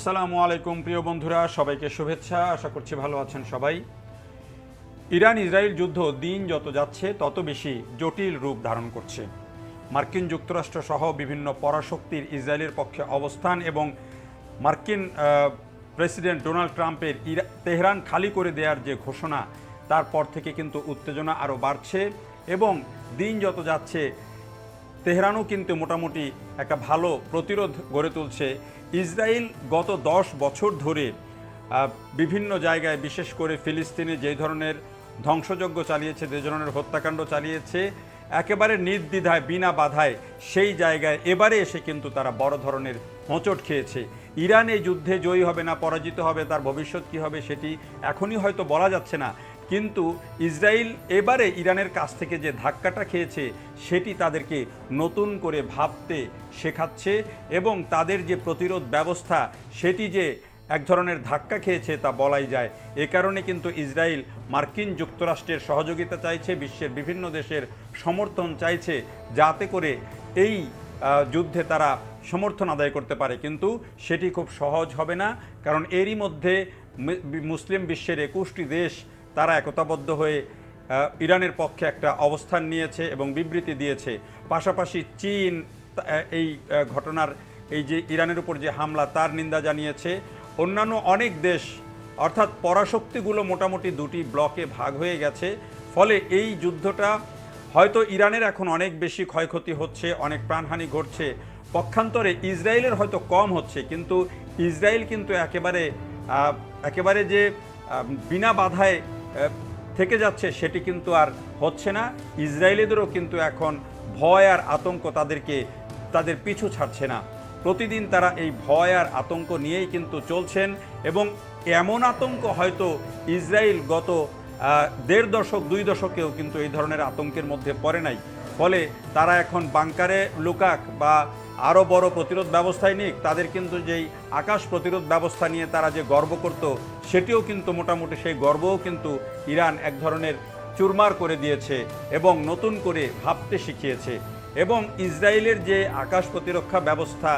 আসসালামু আলাইকুম, প্রিয় বন্ধুরা, সবাইকে শুভেচ্ছা। আশা করছি ভালো আছেন সবাই। ইরান ইসরায়েল যুদ্ধ দিন যত যাচ্ছে, তত বেশি জটিল রূপ ধারণ করছে। মার্কিন যুক্তরাষ্ট্র সহ বিভিন্ন পরাশক্তির ইসরায়েলের পক্ষে অবস্থান এবং মার্কিন প্রেসিডেন্ট ডোনাল্ড ট্রাম্পের ইরা তেহরান খালি করে দেওয়ার যে ঘোষণা তারপর থেকে কিন্তু উত্তেজনা আরও বাড়ছে এবং দিন যত যাচ্ছে, তেহরানও কিন্তু মোটামুটি একটা ভালো প্রতিরোধ গড়ে তুলছে ইসরায়েল গত দশ বছর ধরে বিভিন্ন জায়গায়, বিশেষ করে ফিলিস্তিনে যে ধরনের ধ্বংসযজ্ঞ চালিয়েছে, যে ধরনের হত্যাকাণ্ড চালিয়েছে, একেবারে নির্দ্বিধায়, বিনা বাধায় সেই জায়গায় এবারে এসে কিন্তু তারা বড় ধরনের হোঁচট খেয়েছে। ইরান এই যুদ্ধে জয়ী হবে না, পরাজিত হবে, তার ভবিষ্যৎ কী হবে সেটি এখনই হয়তো বলা যাচ্ছে না। কিন্তু ইসরায়েল এবারে ইরানের কাছ থেকে যে ধাক্কাটা খেয়েছে, সেটি তাদেরকে নতুন করে ভাবতে শেখাচ্ছে এবং তাদের যে প্রতিরোধ ব্যবস্থা, সেটি যে এক ধরনের ধাক্কা খেয়েছে তা বলাই যায়। এ কারণে কিন্তু ইসরায়েল মার্কিন যুক্তরাষ্ট্রের সহযোগিতা চাইছে, বিশ্বের বিভিন্ন দেশের সমর্থন চাইছে, যাতে করে এই যুদ্ধে তারা সমর্থন আদায় করতে পারে। কিন্তু সেটি খুব সহজ হবে না, কারণ এরই মধ্যে মুসলিম বিশ্বের একুশটি দেশ তারা একতাবদ্ধ হয়ে ইরানের পক্ষে একটা অবস্থান নিয়েছে এবং বিবৃতি দিয়েছে। পাশাপাশি চীন এই ঘটনার, এই যে ইরানের উপর যে হামলা, তার নিন্দা জানিয়েছে। অন্যান্য অনেক দেশ, অর্থাৎ পরাশক্তিগুলো মোটামুটি দুটি ব্লকে ভাগ হয়ে গেছে। ফলে এই যুদ্ধটা হয়তো ইরানের এখন অনেক বেশি ক্ষয়ক্ষতি হচ্ছে, অনেক প্রাণহানি ঘটছে। পক্ষান্তরে ইসরায়েলের হয়তো কম হচ্ছে, কিন্তু ইসরায়েল কিন্তু একেবারে একেবারে যে বিনা বাধায় থেকে যাচ্ছে সেটি কিন্তু আর হচ্ছে না। ইসরায়েলিদেরও কিন্তু এখন ভয় আর আতঙ্ক তাদেরকে, তাদের পিছু ছাড়ছে না। প্রতিদিন তারা এই ভয় আর আতঙ্ক নিয়েই কিন্তু চলছেন এবং এমন আতঙ্ক হয়তো ইসরায়েল গত দেড় দশক, দুই দশকেও কিন্তু এই ধরনের আতঙ্কের মধ্যে পড়ে নাই। ফলে তারা এখন বাংকারে লুকাক বা আরও বড় প্রতিরোধ ব্যবস্থায় নিক, তাদের কিন্তু যেই আকাশ প্রতিরোধ ব্যবস্থা নিয়ে তারা যে গর্ব করত, সেটিও কিন্তু মোটামুটি সেই গর্বও কিন্তু ইরান এক ধরনের চুরমার করে দিয়েছে এবং নতুন করে ভাবতে শিখিয়েছে। এবং ইসরায়েলের যে আকাশ প্রতিরক্ষা ব্যবস্থা,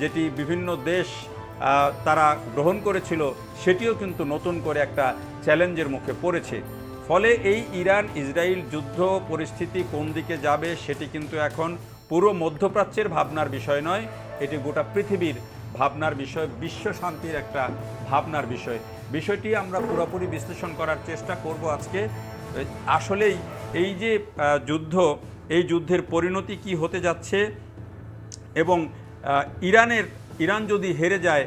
যেটি বিভিন্ন দেশ তারা গ্রহণ করেছিল, সেটিও কিন্তু নতুন করে একটা চ্যালেঞ্জের মুখে পড়েছে। ফলে এই ইরান ইসরায়েল যুদ্ধ পরিস্থিতি কোন দিকে যাবে, সেটি কিন্তু এখন পুরো মধ্যপ্রাচ্যের ভাবনার বিষয় নয়, এটি গোটা পৃথিবীর ভাবনার বিষয়, বিশ্ব শান্তির একটা ভাবনার বিষয়। বিষয়টি আমরা পুরোপুরি বিশ্লেষণ করার চেষ্টা করব আজকে। আসলেই এই যে যুদ্ধ, এই যুদ্ধের পরিণতি কি হতে যাচ্ছে এবং ইরানের, ইরান যদি হেরে যায়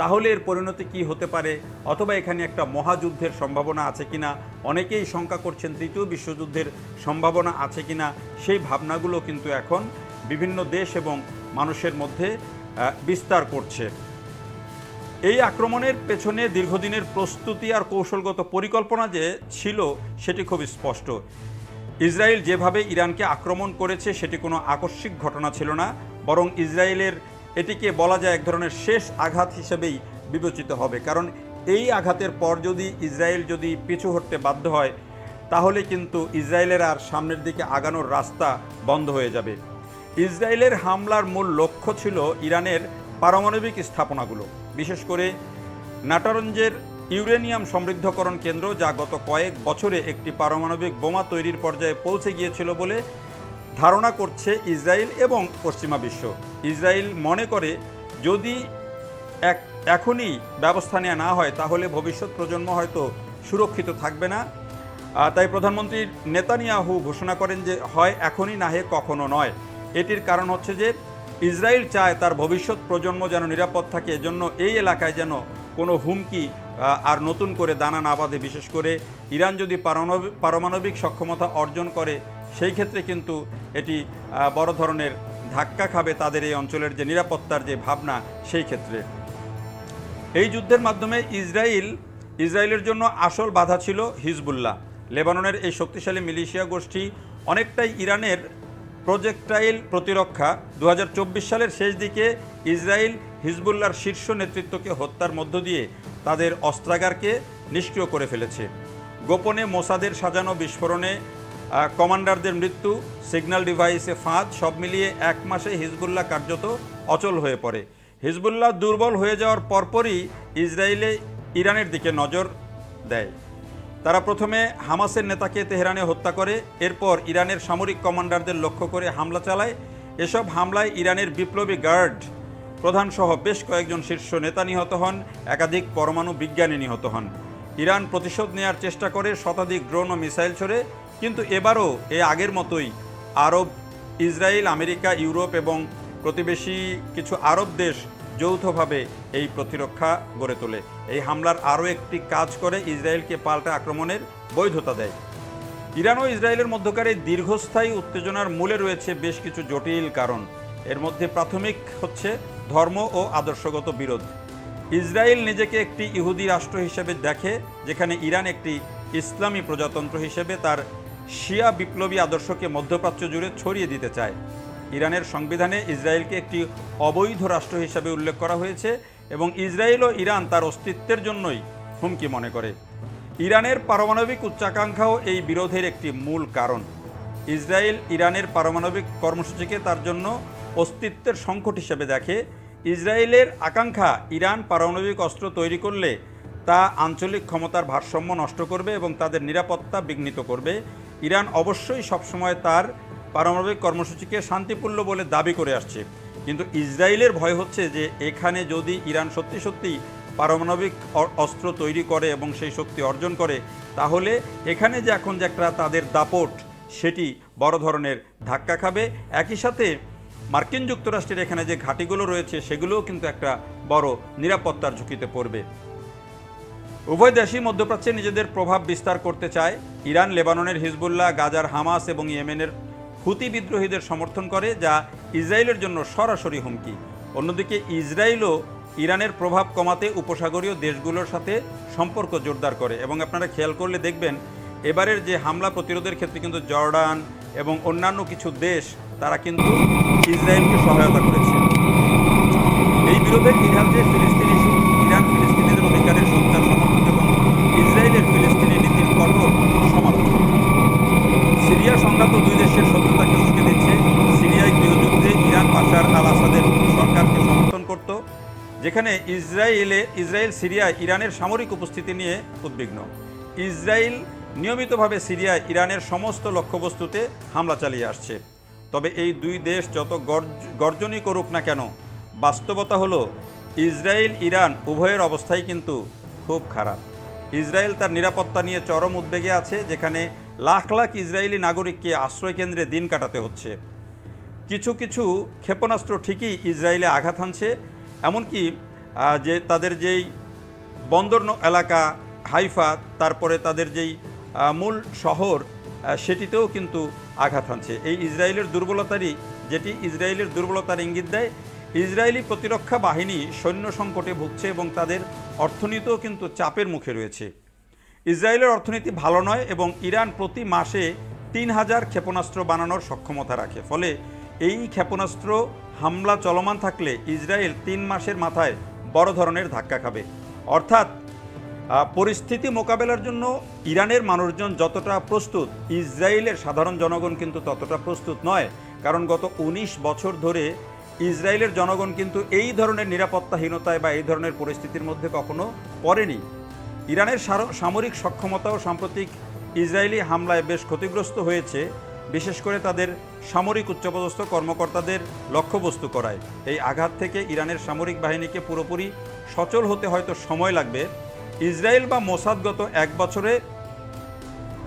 তাহলে এর পরিণতি কি হতে পারে? অথবা এখানে একটা মহাযুদ্ধের সম্ভাবনা আছে কিনা? অনেকেই শঙ্কা করছেন তৃতীয় বিশ্বযুদ্ধের সম্ভাবনা আছে কিনা? সেই ভাবনাগুলো কিন্তু এখন বিভিন্ন দেশ এবং মানুষের মধ্যে বিস্তার করছে। এই আক্রমণের পেছনে দীর্ঘদিনের প্রস্তুতি আর কৌশলগত পরিকল্পনা যে ছিল, সেটি খুব স্পষ্ট। ইসরায়েল যেভাবে ইরানকে আক্রমণ করেছে, সেটি কোনো আকস্মিক ঘটনা ছিল না, বরং ইসরায়েলের এটিকে বলা যায় এক ধরনের শেষ আঘাত হিসেবেই বিবেচিত হবে। কারণ এই আঘাতের পর যদি ইসরায়েল যদি পিছু হটতে বাধ্য হয়, তাহলে কিন্তু ইসরায়েলের আর সামনের দিকে আগানোর রাস্তা বন্ধ হয়ে যাবে। ইসরায়েলের হামলার মূল লক্ষ্য ছিল ইরানের পারমাণবিক স্থাপনাগুলো। বিশেষ করে নাটারঞ্জের ইউরেনিয়াম সমৃদ্ধকরণ কেন্দ্র, যা গত কয়েক বছরে একটি পারমাণবিক বোমা তৈরির পর্যায়ে পৌঁছে গিয়েছিল বলে ধারণা করছে ইসরায়েল এবং পশ্চিমা বিশ্ব। ইসরায়েল মনে করে, যদি এক এখনই ব্যবস্থা নেওয়া না হয়, তাহলে ভবিষ্যৎ প্রজন্ম হয়তো সুরক্ষিত থাকবে না। তাই প্রধানমন্ত্রী নেতানিয়াহু ঘোষণা করেন যে, হয় এখনই না, হে কখনো নয়। এটির কারণ হচ্ছে যে, ইসরায়েল চায় তার ভবিষ্যৎ প্রজন্ম যেন নিরাপদ থাকে। এজন্য এই এলাকায় যেন কোনো হুমকি আর নতুন করে দানা না বাঁধে। বিশেষ করে ইরান যদি পারমাণবিক পারমাণবিক সক্ষমতা অর্জন করে সেই ক্ষেত্রে কিন্তু এটি বড় ধরনের ধাক্কা খাবে তাদের এই অঞ্চলের যে নিরাপত্তার যে ভাবনা, সেই ক্ষেত্রে। এই যুদ্ধের মাধ্যমে ইসরায়েল ইসরায়েলের জন্য আসল বাধা ছিল হিজবুল্লাহ। লেবাননের এই শক্তিশালী মিলিশিয়া গোষ্ঠী অনেকটাই ইরানের প্রজেক্টাইল প্রতিরক্ষা। দু হাজার চব্বিশ সালের শেষ দিকে ইসরায়েল হিজবুল্লার শীর্ষ নেতৃত্বকে হত্যার মধ্য দিয়ে তাদের অস্ত্রাগারকে নিষ্ক্রিয় করে ফেলেছে। গোপনে মোসাদের সাজানো বিস্ফোরণে কমান্ডারদের মৃত্যু, সিগন্যাল ডিভাইসে ফাঁদ, সব মিলিয়ে এক মাসে হিজবুল্লাহ কার্যত অচল হয়ে পড়ে। হিজবুল্লাহ দুর্বল হয়ে যাওয়ার পরপরই ইসরায়েলে ইরানের দিকে নজর দেয়। তারা প্রথমে হামাসের নেতাকে তেহরানে হত্যা করে, এরপর ইরানের সামরিক কমান্ডারদের লক্ষ্য করে হামলা চালায়। এসব হামলায় ইরানের বিপ্লবী গার্ড প্রধান সহ বেশ কয়েকজন শীর্ষ নেতা নিহত হন, একাধিক পরমাণু বিজ্ঞানী নিহত হন। ইরান প্রতিশোধ নেয়ার চেষ্টা করে শতাধিক ড্রোন ও মিসাইল ছড়ে কিন্তু এবারও এ আগের মতোই আরব, ইসরায়েল, আমেরিকা, ইউরোপ এবং প্রতিবেশী কিছু আরব দেশ যৌথভাবে এই প্রতিরক্ষা গড়ে তোলে। এই হামলার আরও একটি কাজ করে ইসরায়েলকে পাল্টা আক্রমণের বৈধতা দেয়। ইরান ও ইসরায়েলের মধ্যকার এই দীর্ঘস্থায়ী উত্তেজনার মূলে রয়েছে বেশ কিছু জটিল কারণ। এর মধ্যে প্রাথমিক হচ্ছে ধর্ম ও আদর্শগত বিরোধ। ইসরায়েল নিজেকে একটি ইহুদি রাষ্ট্র হিসেবে দেখে, যেখানে ইরান একটি ইসলামী প্রজাতন্ত্র হিসেবে তার শিয়া বিপ্লবী আদর্শকে মধ্যপ্রাচ্য জুড়ে ছড়িয়ে দিতে চায়। ইরানের সংবিধানে ইসরায়েলকে একটি অবৈধ রাষ্ট্র হিসেবে উল্লেখ করা হয়েছে এবং ইসরায়েল ও ইরান তার অস্তিত্বের জন্যই হুমকি মনে করে। ইরানের পারমাণবিক উচ্চাকাঙ্ক্ষাও এই বিরোধের একটি মূল কারণ। ইসরায়েল ইরানের পারমাণবিক কর্মসূচিকে তার জন্য অস্তিত্বের সংকট হিসেবে দেখে। ইসরায়েলের আকাঙ্ক্ষা ইরান পারমাণবিক অস্ত্র তৈরি করলে তা আঞ্চলিক ক্ষমতার ভারসাম্য নষ্ট করবে এবং তাদের নিরাপত্তা বিঘ্নিত করবে। ইরান অবশ্যই সবসময় তার পারমাণবিক কর্মসূচিকে শান্তিপূর্ণ বলে দাবি করে আসছে। কিন্তু ইসরায়েলের ভয় হচ্ছে যে এখানে যদি ইরান সত্যি সত্যি পারমাণবিক অস্ত্র তৈরি করে এবং সেই শক্তি অর্জন করে, তাহলে এখানে যে এখন যে একটা তাদের দাপট, সেটি বড় ধরনের ধাক্কা খাবে। একই সাথে মার্কিন যুক্তরাষ্ট্রের এখানে যে ঘাঁটিগুলো রয়েছে, সেগুলোও কিন্তু একটা বড় নিরাপত্তার ঝুঁকিতে পড়বে। উভয় দেশই মধ্যপ্রাচ্যে নিজেদের প্রভাব বিস্তার করতে চায়। ইরান, লেবাননের হিজবুল্লাহ, গাজার হামাস এবং ইয়েমেনের হুতি বিদ্রোহীদের সমর্থন করে, যা ইসরায়েলের জন্য সরাসরি হুমকি। অন্যদিকে ইসরায়েলও ইরানের প্রভাব কমাতে উপসাগরীয় দেশগুলোর সাথে সম্পর্ক জোরদার করে। এবং আপনারা খেয়াল করলে দেখবেন, এবারের যে হামলা প্রতিরোধের ক্ষেত্রে কিন্তু জর্ডান এবং অন্যান্য কিছু দেশ, তারা কিন্তু ইসরায়েলকে সহায়তা করেছে। এই বিরোধে ইরান যে ফিলিস্তিনি সিরিয়া সংঘাত দুই দেশের শত্রুতাকে উস্কে দিচ্ছে? সিরিয়ায় গৃহযুদ্ধে ইরান বাশার আল আসাদের সরকারকে সমর্থন করত, যেখানে ইসরায়েলে, ইসরায়েল সিরিয়ায় ইরানের সামরিক উপস্থিতি নিয়ে উদ্বিগ্ন। ইসরায়েল নিয়মিতভাবে সিরিয়ায় ইরানের সমস্ত লক্ষ্যবস্তুতে হামলা চালিয়ে আসছে। তবে এই দুই দেশ যত গর্জ- গর্জনই করুক না কেন, বাস্তবতা হলো, ইসরায়েল, ইরান উভয়ের অবস্থাই কিন্তু খুব খারাপ। ইসরায়েল তার নিরাপত্তা নিয়ে চরম উদ্বেগে আছে, যেখানে লাখ লাখ ইসরায়েলি নাগরিককে আশ্রয়কেন্দ্রে দিন কাটাতে হচ্ছে। কিছু কিছু ক্ষেপণাস্ত্র ঠিকই ইসরায়েলে আঘাত হানছে, এমনকি যে তাদের যেই বন্দর এলাকা হাইফা, তারপরে তাদের যেই মূল শহর সেটিতেও কিন্তু আঘাত হানছে। এই ইসরায়েলের দুর্বলতারই, যেটি ইসরায়েলের দুর্বলতার ইঙ্গিত দেয়, ইসরায়েলি প্রতিরক্ষা বাহিনী সৈন্য সংকটে ভুগছে এবং তাদের অর্থনীতিও কিন্তু চাপের মুখে রয়েছে। ইসরায়েলের অর্থনীতি ভালো নয় এবং ইরান প্রতি মাসে তিন হাজার ক্ষেপণাস্ত্র বানানোর সক্ষমতা রাখে। ফলে এই ক্ষেপণাস্ত্র হামলা চলমান থাকলে ইসরায়েল তিন মাসের মাথায় বড় ধরনের ধাক্কা খাবে। অর্থাৎ পরিস্থিতি মোকাবেলার জন্য ইরানের মানুষজন যতটা প্রস্তুত, ইসরায়েলের সাধারণ জনগণ কিন্তু ততটা প্রস্তুত নয়। কারণ গত ১৯ বছর ধরে ইসরায়েলের জনগণ কিন্তু এই ধরনের নিরাপত্তাহীনতায় বা এই ধরনের পরিস্থিতির মধ্যে কখনো পড়েনি। ইরানের সামরিক সক্ষমতাও সাম্প্রতিক ইসরায়েলি হামলায় বেশ ক্ষতিগ্রস্ত হয়েছে, বিশেষ করে তাদের সামরিক উচ্চপদস্থ কর্মকর্তাদের লক্ষ্যবস্তু করায়। এই আঘাত থেকে ইরানের সামরিক বাহিনীকে পুরোপুরি সচল হতে হয়তো সময় লাগবে। ইসরায়েল বা মোসাদ গত এক বছরে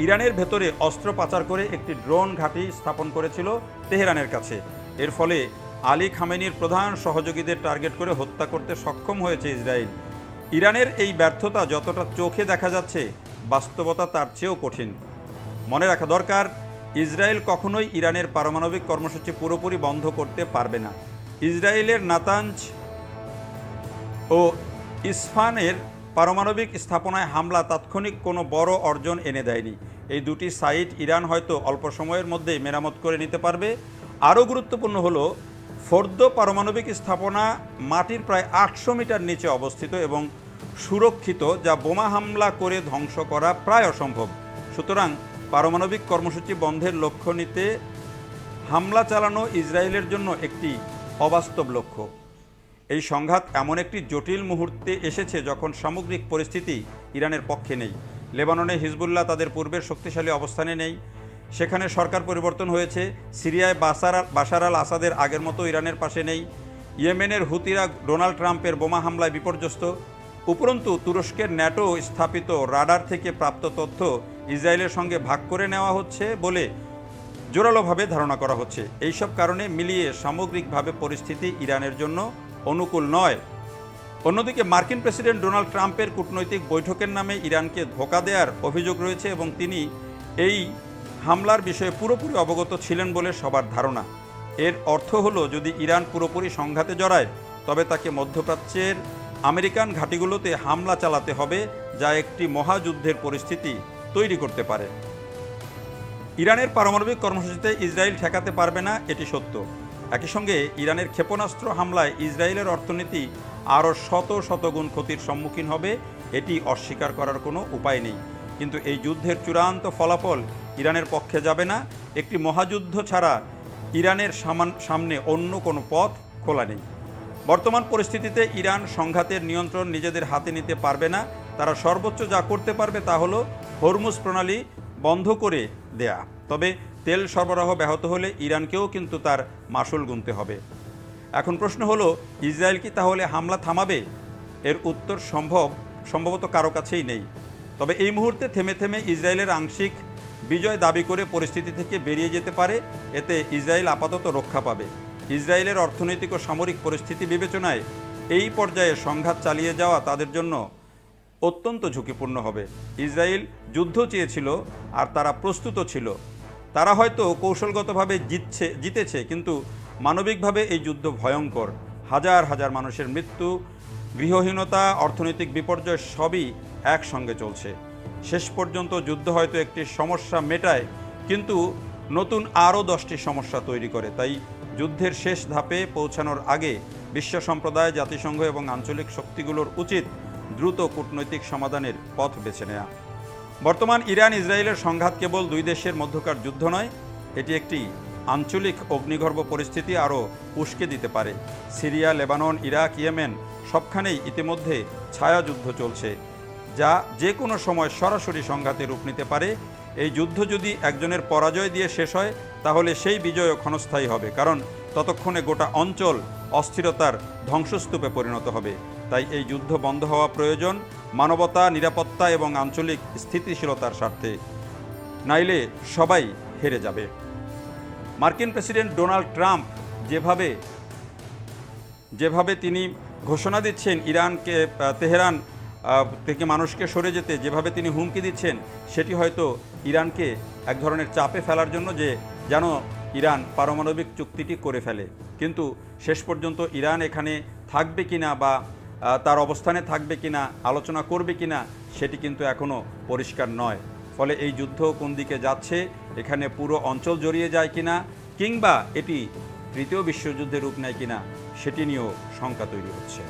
ইরানের ভেতরে অস্ত্র পাচার করে একটি ড্রোন ঘাঁটি স্থাপন করেছিল তেহরানের কাছে। এর ফলে আলী খামেনির প্রধান সহযোগীদের টার্গেট করে হত্যা করতে সক্ষম হয়েছে ইসরায়েল। ইরানের এই ব্যর্থতা যতটা চোখে দেখা যাচ্ছে, বাস্তবতা তার চেয়েও কঠিন। মনে রাখা দরকার, ইসরায়েল কখনোই ইরানের পারমাণবিক কর্মসূচি পুরোপুরি বন্ধ করতে পারবে না। ইসরায়েলের নাতাঞ্জ ও ইসফানের পারমাণবিক স্থাপনায় হামলা তাৎক্ষণিক কোনো বড় অর্জন এনে দেয়নি। এই দুটি সাইট ইরান হয়তো অল্প সময়ের মধ্যেই মেরামত করে নিতে পারবে। আরও গুরুত্বপূর্ণ হলো ফোর্দ পারমাণবিক স্থাপনা মাটির প্রায় আটশো মিটার নিচে অবস্থিত এবং সুরক্ষিত, যা বোমা হামলা করে ধ্বংস করা প্রায় অসম্ভব। সুতরাং পারমাণবিক কর্মসূচি বন্ধের লক্ষ্য নিতে হামলা চালানো ইসরায়েলের জন্য একটি অবাস্তব লক্ষ্য। এই সংঘাত এমন একটি জটিল মুহূর্তে এসেছে যখন সামগ্রিক পরিস্থিতি ইরানের পক্ষে নেই। লেবাননে হিজবুল্লাহ তাদের পূর্বের শক্তিশালী অবস্থানে নেই। সেখানে সরকার পরিবর্তন হয়েছে। সিরিয়ায় বাসার বাশার আল আসাদের আগের মতো ইরানের পাশে নেই। ইয়েমেনের হুতিরা ডোনাল্ড ট্রাম্পের বোমা হামলায় বিপর্যস্ত। উপরন্তু, তুরস্কের ন্যাটো স্থাপিত রাডার থেকে প্রাপ্ত তথ্য ইসরায়েলের সঙ্গে ভাগ করে নেওয়া হচ্ছে বলে জোরালোভাবে ধারণা করা হচ্ছে। এইসব কারণে মিলিয়ে সামগ্রিকভাবে পরিস্থিতি ইরানের জন্য অনুকূল নয়। অন্যদিকে, মার্কিন প্রেসিডেন্ট ডোনাল্ড ট্রাম্পের কূটনৈতিক বৈঠকের নামে ইরানকে ধোকা দেওয়ার অভিযোগ রয়েছে এবং তিনি এই হামলার বিষয়ে পুরোপুরি অবগত ছিলেন বলে সবার ধারণা। এর অর্থ হলো, যদি ইরান পুরোপুরি সংঘাতে জড়ায়, তবে তাকে মধ্যপ্রাচ্যের আমেরিকান ঘাঁটিগুলোতে হামলা চালাতে হবে, যা একটি মহাযুদ্ধের পরিস্থিতি তৈরি করতে পারে। ইরানের পারমাণবিক কর্মসূচিতে ইসরায়েল ঠেকাতে পারবে না, এটি সত্য। একই সঙ্গে, ইরানের ক্ষেপণাস্ত্র হামলায় ইসরায়েলের অর্থনীতি আরও শত শতগুণ ক্ষতির সম্মুখীন হবে, এটি অস্বীকার করার কোনো উপায় নেই। কিন্তু এই যুদ্ধের চূড়ান্ত ফলাফল ইরানের পক্ষে যাবে না। একটি মহাযুদ্ধ ছাড়া ইরানের সামান অন্য কোনো পথ খোলা নেই। বর্তমান পরিস্থিতিতে ইরান সংঘাতের নিয়ন্ত্রণ নিজেদের হাতে নিতে পারবে না। তারা সর্বোচ্চ যা করতে পারবে তা হলো হরমুজ প্রণালী বন্ধ করে দেয়া। তবে তেল সরবরাহ ব্যাহত হলে ইরানকেও কিন্তু তার মাসুল গুনতে হবে। এখন প্রশ্ন হলো, ইসরায়েল কি তাহলে হামলা থামাবে? এর উত্তর সম্ভব সম্ভবত কারও কাছেই নেই। তবে এই মুহূর্তে থেমে থেমে ইসরায়েলের আংশিক বিজয় দাবি করে পরিস্থিতি থেকে বেরিয়ে যেতে পারে। এতে ইসরায়েল আপাতত রক্ষা পাবে। ইসরায়েলের অর্থনৈতিক ও সামরিক পরিস্থিতি বিবেচনায় এই পর্যায়ে সংঘাত চালিয়ে যাওয়া তাদের জন্য অত্যন্ত ঝুঁকিপূর্ণ হবে। ইসরায়েল যুদ্ধ চেয়েছিল আর তারা প্রস্তুত ছিল। তারা হয়তো কৌশলগতভাবে জিতছে, জিতেছে, কিন্তু মানবিকভাবে এই যুদ্ধ ভয়ঙ্কর। হাজার হাজার মানুষের মৃত্যু, গৃহহীনতা, অর্থনৈতিক বিপর্যয় সবই একসঙ্গে চলছে। শেষ পর্যন্ত যুদ্ধ হয়তো একটি সমস্যা মেটায়, কিন্তু নতুন আরও দশটি সমস্যা তৈরি করে। তাই যুদ্ধের শেষ ধাপে পৌঁছানোর আগে বিশ্ব সম্প্রদায়, জাতিসংঘ এবং আঞ্চলিক শক্তিগুলোর উচিত দ্রুত কূটনৈতিক সমাধানের পথ বেছে নেওয়া বর্তমান ইরান ইসরায়েলের সংঘাত কেবল দুই দেশের মধ্যকার যুদ্ধ নয়, এটি একটি আঞ্চলিক অগ্নিগর্ভ পরিস্থিতি আরও উস্কে দিতে পারে। সিরিয়া, লেবানন, ইরাক, ইয়েমেন সবখানেই ইতিমধ্যে ছায়াযুদ্ধ চলছে। যা যে কোনো সময় সরাসরি সংঘাতে রূপ নিতে পারে। এই যুদ্ধ যদি একজনের পরাজয় দিয়ে শেষ হয়, তাহলে সেই বিজয়ও ক্ষণস্থায়ী হবে, কারণ ততক্ষণে গোটা অঞ্চল অস্থিরতার ধ্বংসস্তূপে পরিণত হবে। তাই এই যুদ্ধ বন্ধ হওয়া প্রয়োজন মানবতা, নিরাপত্তা এবং আঞ্চলিক স্থিতিশীলতার স্বার্থে। নাইলে সবাই হেরে যাবে। মার্কিন প্রেসিডেন্ট ডোনাল্ড ট্রাম্প যেভাবে যেভাবে তিনি ঘোষণা দিচ্ছেন ইরানকে তেহরান থেকে মানুষকে সরে যেতে যেভাবে তিনি হুমকি দিচ্ছেন, সেটি হয়তো ইরানকে এক ধরনের চাপে ফেলার জন্য যে যেন ইরান পারমাণবিক চুক্তিটি করে ফেলে। কিন্তু শেষ পর্যন্ত ইরান এখানে থাকবে কিনা বা তার অবস্থানে থাকবে কিনা, আলোচনা করবে কিনা, সেটি কিন্তু এখনও পরিষ্কার নয়। ফলে এই যুদ্ধ কোন দিকে যাচ্ছে, এখানে পুরো অঞ্চল জড়িয়ে যায় কিনা, কিংবা এটি তৃতীয় বিশ্বযুদ্ধের রূপ নেয় কিনা, সেটি নিয়েও শঙ্কা তৈরি হচ্ছে।